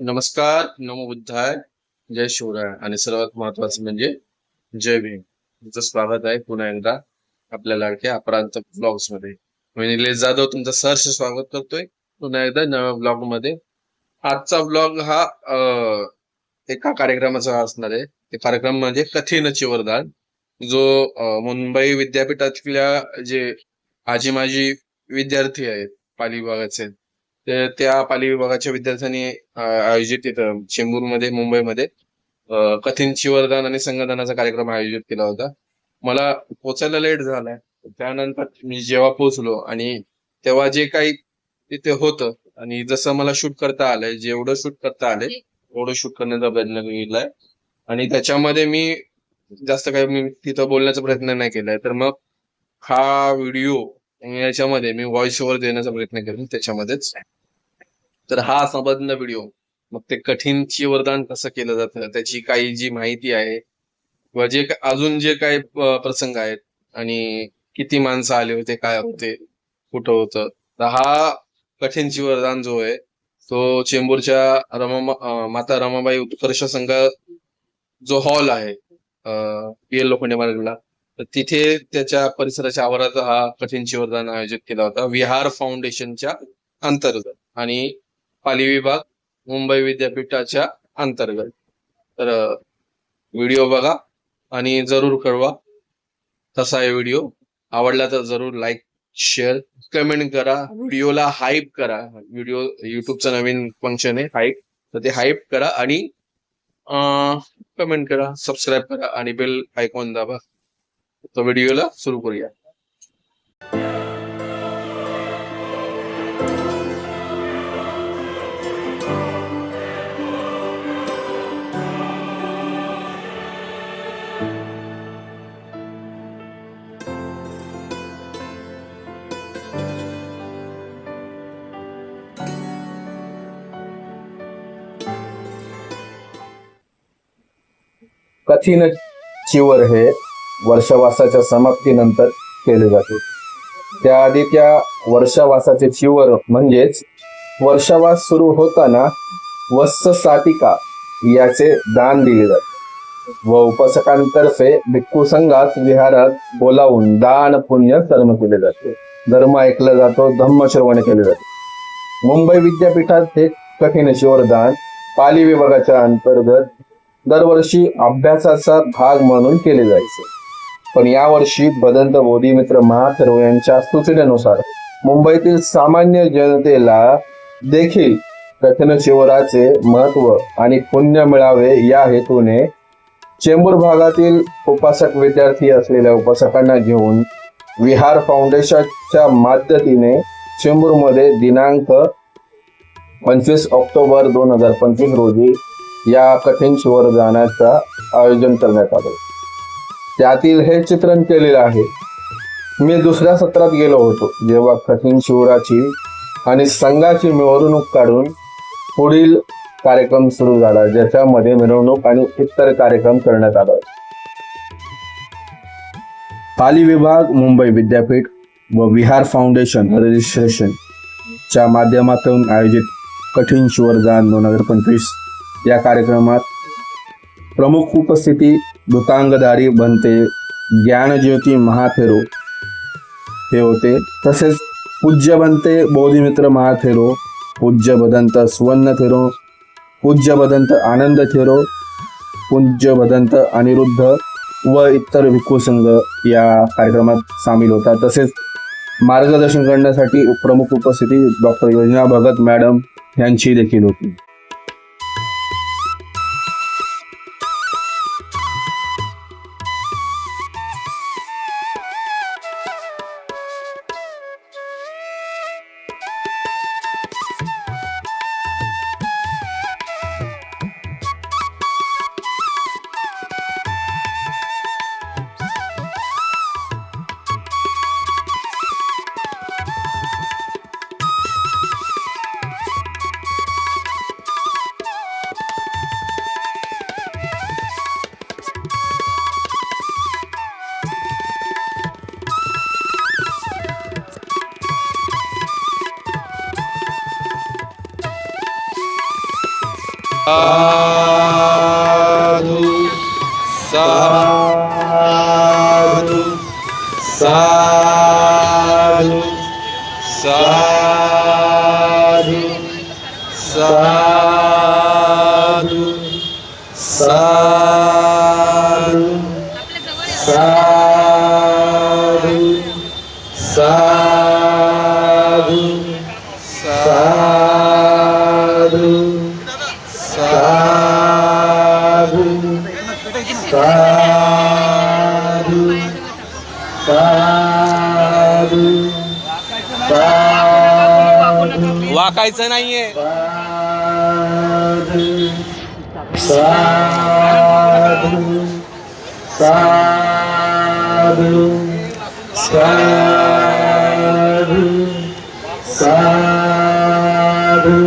नमस्कार नमो बुद्धाय जय शिवराय. आणि सर्वात महत्वाचं म्हणजे जय भीम. तुमचं स्वागत आहे पुन्हा एकदा आपल्या लाडक्या अपरांत ब्लॉग्समध्ये मी निलेश जाधव तुमचं सहर्ष स्वागत करतोय. पुन्हा एकदा नव्या ब्लॉगमध्ये आजचा ब्लॉग हा एका कार्यक्रमाचा असणार आहे. ते कार्यक्रम म्हणजे कथीनचे वरदान जो मुंबई विद्यापीठातल्या जे आजी माजी विद्यार्थी आहेत पाली विभागाचे ते त्या पाली विभागाच्या विद्यार्थ्यांनी आयोजित चेंबूरमध्ये मुंबईमध्ये कठीण शिवरदान आणि संगदानाचा कार्यक्रम आयोजित केला होता. मला पोचायला लेट झालाय. त्यानंतर मी जेव्हा पोहोचलो आणि तेव्हा जे काही तिथे होतं आणि जसं मला शूट करता आलंय जेवढं शूट करता आलंय तेवढं शूट करण्याचा प्रयत्न केलाय. आणि त्याच्यामध्ये मी जास्त काही मी तिथं बोलण्याचा प्रयत्न नाही केलाय. तर मग हा व्हिडिओ याच्यामध्ये मी व्हॉइस ओव्हर देण्याचा प्रयत्न करेन त्याच्यामध्येच. तर हा संबंध व्हिडिओ मग ते कठीण वरदान कसं केलं जातं त्याची काही जी माहिती आहे किंवा जे अजून जे काही प्रसंग आहेत आणि किती माणसं आले होते काय होते कुठं होतं तर हा कठीण वरदान जो आहे तो चेंबूरच्या रमा माता रमाबाई उत्कर्ष संघ जो हॉल आहे पी एल लोखंडे मार्गला तर तिथे त्याच्या परिसराच्या आवारात हा कठीण वरदान आयोजित केला होता विहार फाउंडेशनच्या अंतर्गत. आणि पाली विभाग मुंबई विद्यापीठाच्या अंतर्गत. तर व्हिडिओ बघा आणि जरूर कळवा. तसा आहे व्हिडिओ. आवडला तर जरूर लाईक शेअर कमेंट करा. व्हिडिओला हाईप करा. व्हिडिओ युट्यूबचं नवीन फंक्शन आहे हाईप तर ते हाईप करा आणि कमेंट करा सबस्क्राईब करा आणि बेल आयकॉन दाबा. तो व्हिडिओला सुरू करूया. कठीण चिवर हे वर्षवासाच्या समाप्तीनंतर केले जाते. त्याआधी त्या वर्षावासाचे चिवर म्हणजेच वर्षावास सुरू होताना वत्स सातिका याचे दान दिले जाते. व उपासकांतर्फे भिक्खू संघात विहारात बोलावून दान पुण्य कर्म केले जाते. धर्म ऐकला जातो धम्म श्रवण केले जाते. मुंबई विद्यापीठात हे कठीण शिवरदान पाली विभागाच्या अंतर्गत दरवर्षी अभ्यासाचा भाग म्हणून केले जायचे. पण यावर्षी बदंत बोधिमित्र महाथर्व यांच्या सूचनेनुसार मुंबईतील सामान्य जनतेला देखील कथन शिवराचे महत्त्व आणि पुण्य मिळावे या हेतूने चेंबूर भागातील उपासक विद्यार्थी असलेल्या उपासकांना घेऊन विहार फाउंडेशनच्या मदतीने चेंबूरमध्ये दिनांक पंचवीस ऑक्टोबर दोन हजार पंचवीस रोजी या कठीण शिवरदानाचं आयोजन करण्यात आलं. त्यातील हे चित्रण केलेलं आहे. मी दुसऱ्या सत्रात गेलो होतो जेव्हा कठीण शिवराची आणि संघाची मिरवणूक काढून पुढील कार्यक्रम सुरू झाला ज्याच्यामध्ये मिरवणूक आणि इतर कार्यक्रम करण्यात आला. पाली विभाग मुंबई विद्यापीठ व विहार फाउंडेशन रजिस्ट्रेशन च्या माध्यमातून आयोजित कठीण शिवरदान दोन हजार पंचवीस या कार्यक्रमात प्रमुख उपस्थिती दुतांगधारी बनते ज्ञानज्योती महाथेरो हे होते. तसेच पूज्य बनते बोधिमित्र महाथेरो पूज्य बदंत सुवर्ण थेरो पूज्य बदंत आनंद थेरो पूज्य बदंत अनिरुद्ध व इतर भिक्खू संघ या कार्यक्रमात सामील होता तसेच मार्गदर्शन करण्यासाठी प्रमुख उपस्थिती डॉक्टर योजना भगत मॅडम यांची देखील होती. साधु साधु साधु साधु साधु साधु साधु साधु साधु जायचं नाहीये. साधू साधू साधू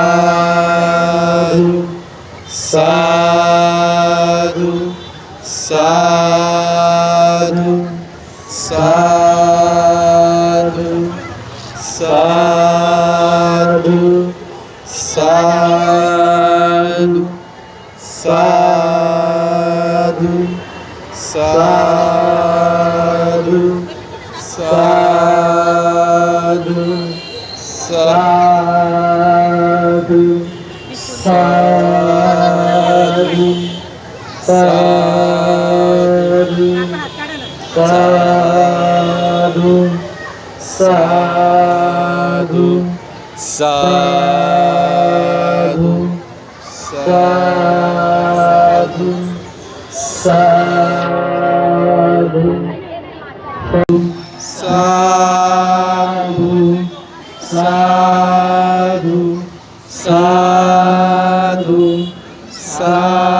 साधु साधु साधु साधु साधु साधु साधु साधु साधु साधु sado Santo, Santo, Santo, Santo, Santo, Santo, Sado, sadu.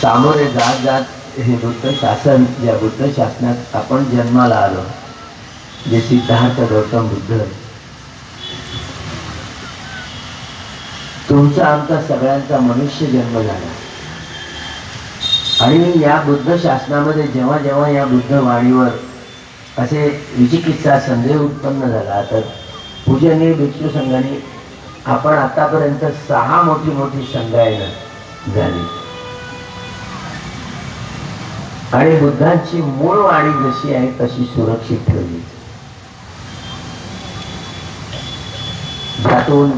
सामोरे जात जात हे बुद्ध शासन या बुद्ध शासनात आपण जन्माला आलो जे सिद्धार्थ गौतम बुद्ध. तुमचा आमचा सगळ्यांचा मनुष्य जन्म झाला. आणि या बुद्ध शासनामध्ये जेव्हा जेव्हा या बुद्ध वाणीवर असे विचिकित्सा संदेह उत्पन्न झाला तर पूजनीय भिक्षू संघाने आपण आतापर्यंत सहा मोठी मोठी संगायनं झाली. आणि बुद्धांची मूळ वाणी जशी आहे तशी सुरक्षित ठेवली. त्यातून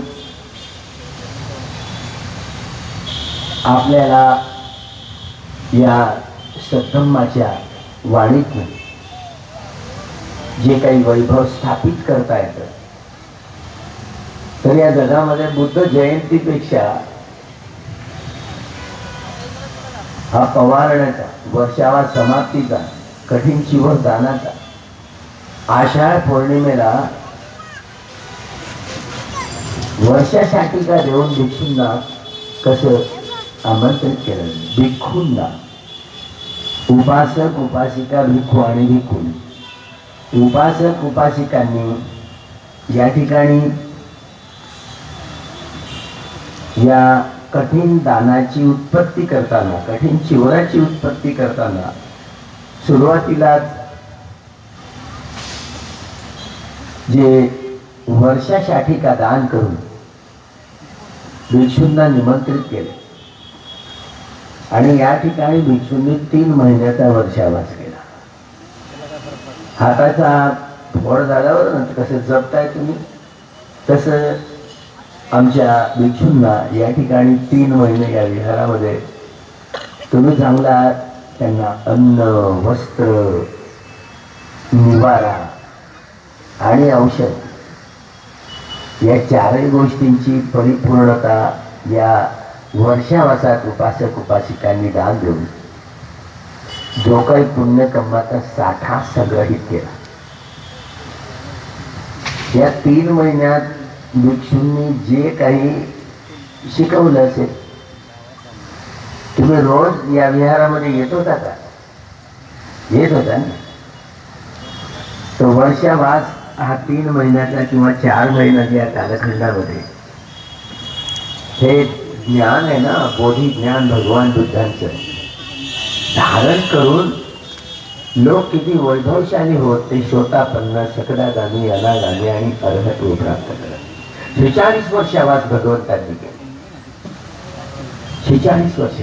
आपल्याला या सद्धम्माच्या वाणीतून जे काही वैभव स्थापित करता येतं तर या जगामध्ये बुद्ध जयंतीपेक्षा हा पवारण्याचा वर्षावा समाप्तीचा कठीण शिवर दानाचा आषाढ पौर्णिमेला वर्षासाठी का देऊन भिक्षूंना कसं आमंत्रित केलं? भिक्खूंना उपासक उपासिका भिक्खू आणि भिक्खू उपासक उपासिकांनी या ठिकाणी या कठीण दानाची उत्पत्ती करताना कठीण शिवराची उत्पत्ती करताना सुरुवातीलाच जे वर्षासाठी का दान करून भिक्षूंना निमंत्रित केले. आणि या ठिकाणी भिक्षूंनी तीन महिन्याचा वर्षावास केला. हाताचा फोड झाल्यावर कसं जपताय तुम्ही? तसं आमच्या भिक्षूंना या ठिकाणी तीन महिने या विहारामध्ये तुम्ही चांगला त्यांना अन्न वस्त्र निवारा आणि औषध या चारही गोष्टींची परिपूर्णता या वर्षावासात उपासक उपासिकांनी दान देऊन जो काही पुण्यकर्माचा साठा संग्रहित केला. या तीन महिन्यात भिक्षूंनी जे काही शिकवलं असेल तुम्ही रोज या विहारामध्ये येत होता का? येत होता ना? तर वर्षावास हा तीन महिन्याचा किंवा चार महिन्याच्या या कालखंडामध्ये. हे ज्ञान आहे ना बोधी ज्ञान भगवान बुद्धांचं. धारण करून लोक किती वैभवशाली होत ते शोतापन्न सकदागामी अनागामी आणि अर्हत्व प्राप्त करत. शेचाळीस वर्षावास भगवंतांनी केले. शेचाळीस वर्ष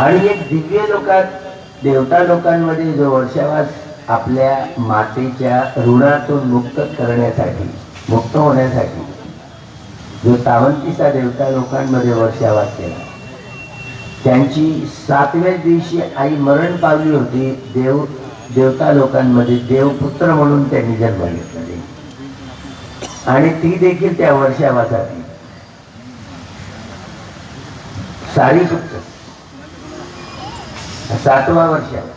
आणि एक दिव्य लोकात देवता लोकांमध्ये जो वर्षावास आपल्या मातेच्या ऋणातून मुक्त करण्यासाठी मुक्त होण्यासाठी जो सावंतीचा देवता लोकांमध्ये वर्षावास केला. त्यांची सातव्या दिवशी आई मरण पावली होती देव देवता लोकांमध्ये देवपुत्र म्हणून त्यांनी जन्म घेतलेले आणि ती देखील त्या वर्षावासाठी सारीपुत्र सातवा वर्षावा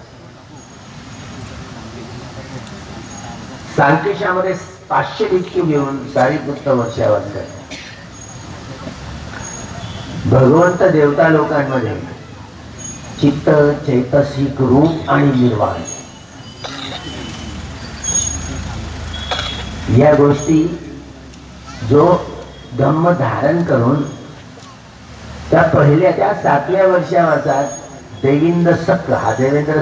सांकेशामध्ये पाचशे भिक्षू घेऊन सारीपुत्र वर्षावास करतात. भगवंत देवता लोकांमध्ये चित्त चैतसिक रूप आणि निर्वाण. या गोष्टी जो धम्म धारण करून त्या पहिल्या त्या सातव्या वर्षावरचा देविंद सक्क हा देवेंद्र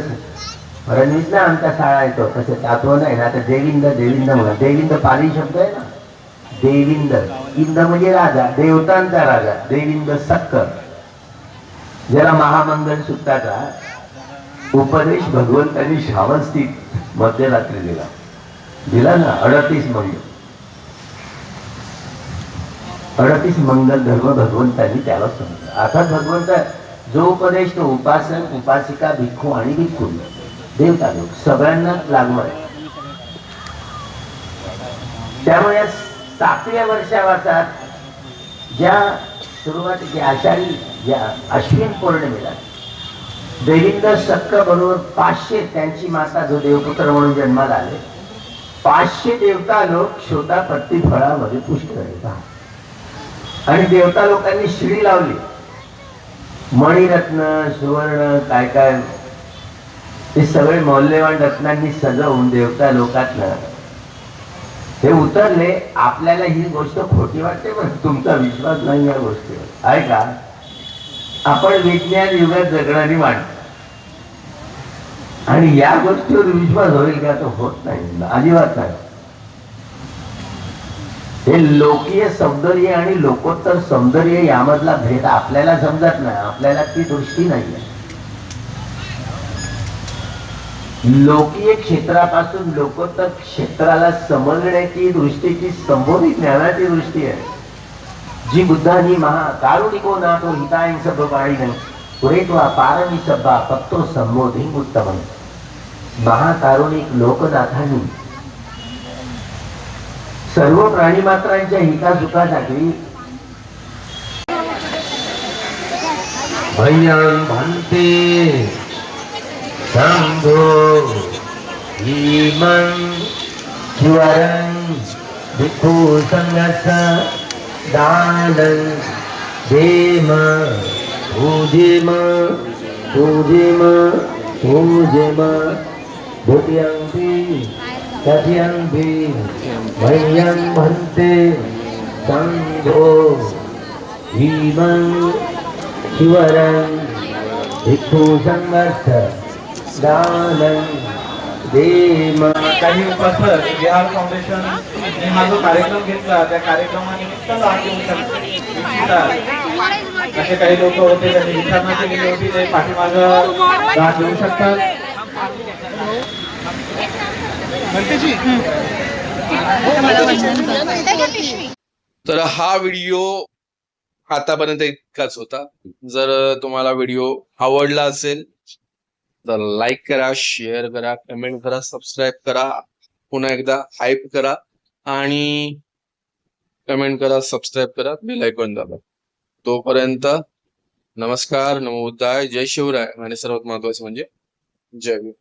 फडणवीस ना आमचा शाळा येतो तसं तात्व नाही ना आता देविंद देविंद म्हणा देविंद पाली शब्द आहे ना? देविंद. इंद म्हणजे राजा देवतांचा राजा देविंद सक्क ज्याला महामंगल सुट्टाचा उपदेश भगवंतांनी श्रावस्तीत मध्यरात्री दिला. दिला ना अडतीस मंगल. अडतीस मंगल धर्म भगवंतांनी त्याला समजला. आता भगवंत जो उपदेश तो उपासक उपासिका भिक्खू आणि भिक्खू. देवता लोक सगळ्यांना लागणार आहे. त्यामुळे या सातव्या वर्षावासात ज्या सुरुवातीची आषाढी ज्या अश्विन पौर्णिमेला देविंद सक्क बरोबर पाचशे त्यांची माता जो देवपुत्र म्हणून जन्माला आले पाचशे देवता लोक शोतापत्ती फळामध्ये पुष्ट पहा आणि देवता लोकांनी शिडी लावली. मणिरत्न सुवर्ण काय काय? ते सगळे मौल्यवान रत्नांनी सजवून देवता लोकातनं हे उतरले. आपल्याला ही गोष्ट खोटी वाटते पण तुमचा विश्वास नाही या गोष्टीवर. आहे का आपण विज्ञान युगात जगणारी माणसं. आणि या गोष्टीवर विश्वास होईल का तो होत नाही. अजिबात नाही. हे लोकीय सौंदर्य आणि लोकोत्तर सौंदर्य यामधला भेद आपल्याला समजत नाही. आपल्याला ती दृष्टी नाही लोकीय क्षेत्रापासून लोकोत्तर क्षेत्राला समजण्याची दृष्टीची संबोधित ज्ञानाची दृष्टी आहे. जी बुद्धांनी महा कारुणिको नातो हिताय सब नाही पुरेत्वा पारमी सभा फक्तो संबोधी उत्तम. महाकारुणिक लोकनाथांनी. सर्व प्राणीमात्रांच्या हितासुखासाठी. भय्यं भन्ते शंभो इमं ज्वरं. भिक्खु संगस दानं. देम पूजेम पूजेम पूजेम भूत्यंती कथयन्ति मह्यं भन्ते सङ्घो भीमं शिवरं भिक्षुसङ्घर्ष दानं। काही उपासक बिहार फाउंडेशन ने हा जो कार्यक्रम घेतला त्या कार्यक्रमानिमित्त असे काही लोक होते त्यांनी होती ते पाठीमाग घेऊ शकतात. तर हा व्हिडिओ आतापर्यंत इतकाच होता. जर तुम्हाला व्हिडिओ आवडला असेल तर लाईक करा शेअर करा कमेंट करा सबस्क्राईब करा पुन्हा एकदा हाईप करा आणि कमेंट करा सबस्क्राईब करा बेल ऐकून दाबा. तोपर्यंत नमस्कार नमो जय शिवराय. आणि सर्वात महत्त्वाचे म्हणजे जय भीम.